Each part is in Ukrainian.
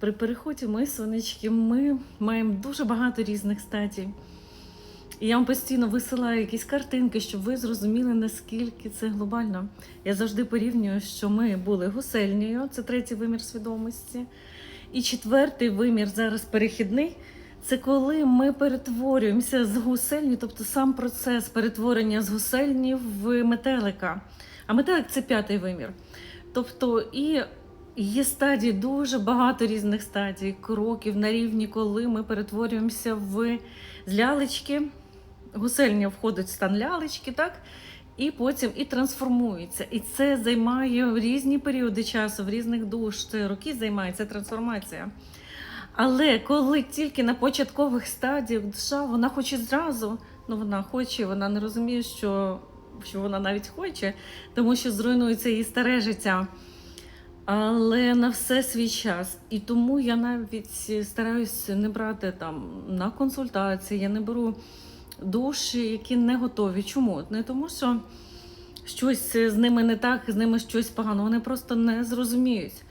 При переході ми, сонечки, ми маємо дуже багато різних стадій. І я вам постійно висилаю якісь картинки, щоб ви зрозуміли, наскільки це глобально. Я завжди порівнюю, що ми були гусельнею, це третій вимір свідомості. І четвертий вимір зараз перехідний. Це коли ми перетворюємося з гусельні, тобто сам процес перетворення з гусельні в метелика. А метелик це п'ятий вимір. Тобто, і є стадії дуже багато різних стадій, кроків на рівні, коли ми перетворюємося в лялечки. Гусельня входить в стан лялечки, так? І потім і трансформується. І це займає різні періоди часу, в різних душ. Це роки займає ця трансформація. Але коли тільки на початкових стадіях душа, вона хоче зразу, ну вона хоче, вона не розуміє, що, що вона навіть хоче, тому що зруйнується її старе життя. Але на все свій час. І тому я навіть стараюся не брати там на консультації, я не беру душі, які не готові. Чому? Не тому, що щось з ними не так, з ними щось погано. Вони просто не зрозуміють.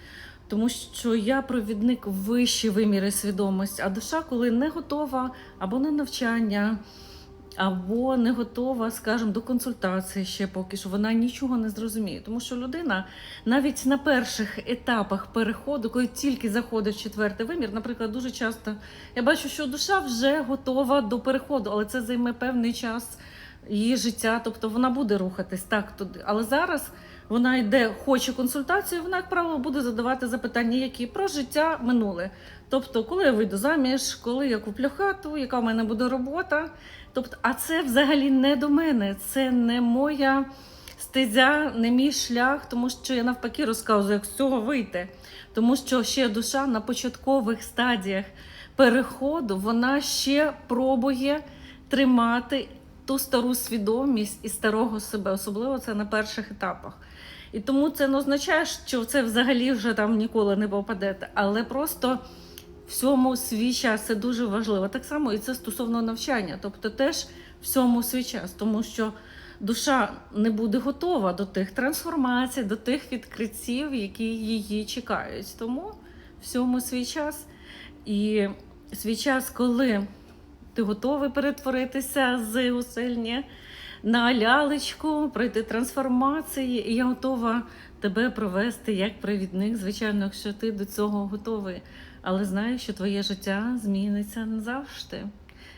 Тому що я провідник вищі виміри свідомості, а душа, коли не готова або на навчання, або не готова, скажімо, до консультації ще поки що, вона нічого не зрозуміє. Тому що людина навіть на перших етапах переходу, коли тільки заходить четвертий вимір, наприклад, дуже часто я бачу, що душа вже готова до переходу, але це займе певний час її життя, тобто вона буде рухатись так туди. Але зараз вона йде, хоче консультацію, вона, як правило, буде задавати запитання, які про життя минуле. Тобто, коли я вийду заміж, коли я куплю хату, яка в мене буде робота. Тобто, а це взагалі не до мене, це не моя стезя, не мій шлях, тому що я навпаки розказую, як з цього вийти. Тому що ще душа на початкових стадіях переходу вона ще пробує тримати ту стару свідомість і старого себе, особливо це на перших етапах. І тому це не означає, що це взагалі вже там ніколи не попадете, але просто всьому свій час це дуже важливо. Так само і це стосовно навчання, тобто теж всьому свій час, тому що душа не буде готова до тих трансформацій, до тих відкриттів, які її чекають. Тому всьому свій час. І свій час, коли ти готовий перетворитися з гусельні на лялечку, пройти трансформації, і я готова тебе провести як провідник, звичайно, якщо ти до цього готовий. Але знаю, що твоє життя зміниться назавжди.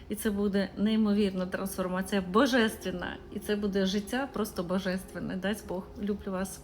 І це буде неймовірна трансформація, божественна. І це буде життя просто божественне. Дасть Бог. Люблю вас.